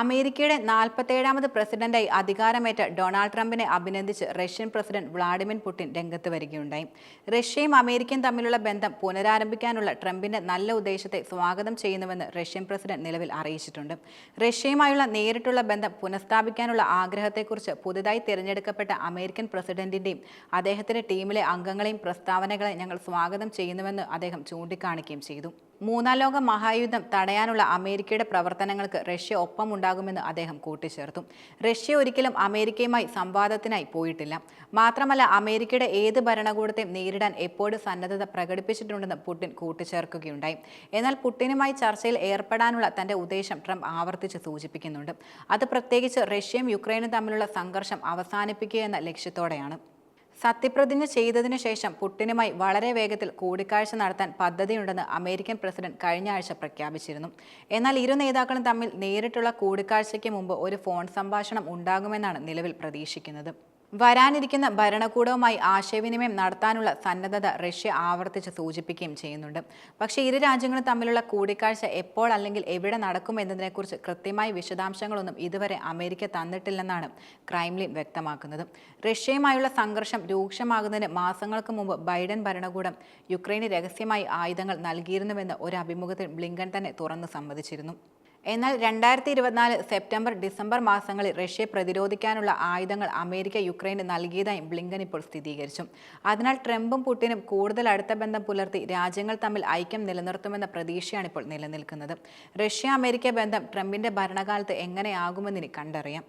അമേരിക്കയുടെ നാൽപ്പത്തേഴാമത് പ്രസിഡന്റായി അധികാരമേറ്റ ഡൊണാൾഡ് ട്രംപിനെ അഭിനന്ദിച്ച് റഷ്യൻ പ്രസിഡന്റ് വ്ളാഡിമിർ പുടിൻ രംഗത്ത് വരികയുണ്ടായി. റഷ്യയും അമേരിക്കയും തമ്മിലുള്ള ബന്ധം പുനരാരംഭിക്കാനുള്ള ട്രംപിന്റെ നല്ല ഉദ്ദേശത്തെ സ്വാഗതം ചെയ്യുന്നുവെന്ന് റഷ്യൻ പ്രസിഡന്റ് നിലവിൽ അറിയിച്ചിട്ടുണ്ട്. റഷ്യയുമായുള്ള നേരിട്ടുള്ള ബന്ധം പുനഃസ്ഥാപിക്കാനുള്ള ആഗ്രഹത്തെക്കുറിച്ച് പുതുതായി തിരഞ്ഞെടുക്കപ്പെട്ട അമേരിക്കൻ പ്രസിഡന്റിന്റെയും അദ്ദേഹത്തിന്റെ ടീമിലെ അംഗങ്ങളെയും പ്രസ്താവനകളെ ഞങ്ങൾ സ്വാഗതം ചെയ്യുന്നുവെന്ന് അദ്ദേഹം ചൂണ്ടിക്കാണിക്കുകയും ചെയ്തു. മൂന്നാം ലോക മഹായുദ്ധം തടയാനുള്ള അമേരിക്കയുടെ പ്രവർത്തനങ്ങൾക്ക് റഷ്യ ഒപ്പമുണ്ടാകുമെന്ന് അദ്ദേഹം കൂട്ടിച്ചേർത്തു. റഷ്യ ഒരിക്കലും അമേരിക്കയുമായി സംവാദത്തിനായി പോയിട്ടില്ല. മാത്രമല്ല അമേരിക്കയുടെ ഏത് ഭരണകൂടത്തെയും നേരിടാൻ എപ്പോഴും സന്നദ്ധത പ്രകടിപ്പിച്ചിട്ടുണ്ടെന്ന് പുടിൻ കൂട്ടിച്ചേർക്കുകയുണ്ടായി. എന്നാൽ പുടിനുമായി ചർച്ചയിൽ ഏർപ്പെടാനുള്ള തന്റെ ഉദ്ദേശം ട്രംപ് ആവർത്തിച്ച് സൂചിപ്പിക്കുന്നുണ്ട്. അത് പ്രത്യേകിച്ച് റഷ്യയും യുക്രൈനും തമ്മിലുള്ള സംഘർഷം അവസാനിപ്പിക്കുക എന്ന ലക്ഷ്യത്തോടെയാണ്. സത്യപ്രതിജ്ഞ ചെയ്തതിനു ശേഷം പുട്ടിനുമായി വളരെ വേഗത്തിൽ കൂടിക്കാഴ്ച നടത്താൻ പദ്ധതിയുണ്ടെന്ന് അമേരിക്കൻ പ്രസിഡന്റ് കഴിഞ്ഞ ആഴ്ച പ്രഖ്യാപിച്ചിരുന്നു. എന്നാൽ ഇരു നേതാക്കളും തമ്മിൽ നേരിട്ടുള്ള കൂടിക്കാഴ്ചയ്ക്ക് മുമ്പ് ഒരു ഫോൺ സംഭാഷണം ഉണ്ടാകുമെന്നാണ് നിലവിൽ പ്രതീക്ഷിക്കുന്നത്. വരാനിരിക്കുന്ന ഭരണകൂടവുമായി ആശയവിനിമയം നടത്താനുള്ള സന്നദ്ധത റഷ്യ ആവർത്തിച്ച് സൂചിപ്പിക്കുകയും ചെയ്യുന്നുണ്ട്. പക്ഷേ ഇരു രാജ്യങ്ങളും തമ്മിലുള്ള കൂടിക്കാഴ്ച എപ്പോൾ അല്ലെങ്കിൽ എവിടെ നടക്കും എന്നതിനെക്കുറിച്ച് കൃത്യമായ വിശദാംശങ്ങളൊന്നും ഇതുവരെ അമേരിക്ക തന്നിട്ടില്ലെന്നാണ് ക്രൈംലിൻ വ്യക്തമാക്കുന്നത്. റഷ്യയുമായുള്ള സംഘർഷം രൂക്ഷമാകുന്നതിന് മാസങ്ങൾക്ക് മുമ്പ് ബൈഡൻ ഭരണകൂടം യുക്രൈന് രഹസ്യമായി ആയുധങ്ങൾ നൽകിയിരുന്നുവെന്ന് ഒരു അഭിമുഖത്തിൽ ബ്ലിങ്കൻ തന്നെ തുറന്നു സമ്മതിച്ചിരുന്നു. എന്നാൽ രണ്ടായിരത്തി ഇരുപത്തിനാല് സെപ്റ്റംബർ ഡിസംബർ മാസങ്ങളിൽ റഷ്യയെ പ്രതിരോധിക്കാനുള്ള ആയുധങ്ങൾ അമേരിക്ക യുക്രൈന് നൽകിയതായും ബ്ലിങ്കൻ ഇപ്പോൾ സ്ഥിരീകരിച്ചു. അതിനാൽ ട്രംപും പുടിനും കൂടുതൽ അടുത്ത ബന്ധം പുലർത്തി രാജ്യങ്ങൾ തമ്മിൽ ഐക്യം നിലനിർത്തുമെന്ന പ്രതീക്ഷയാണ് ഇപ്പോൾ നിലനിൽക്കുന്നത്. റഷ്യ അമേരിക്ക ബന്ധം ട്രംപിന്റെ ഭരണകാലത്ത് എങ്ങനെയാകുമെന്നിനി കണ്ടറിയാം.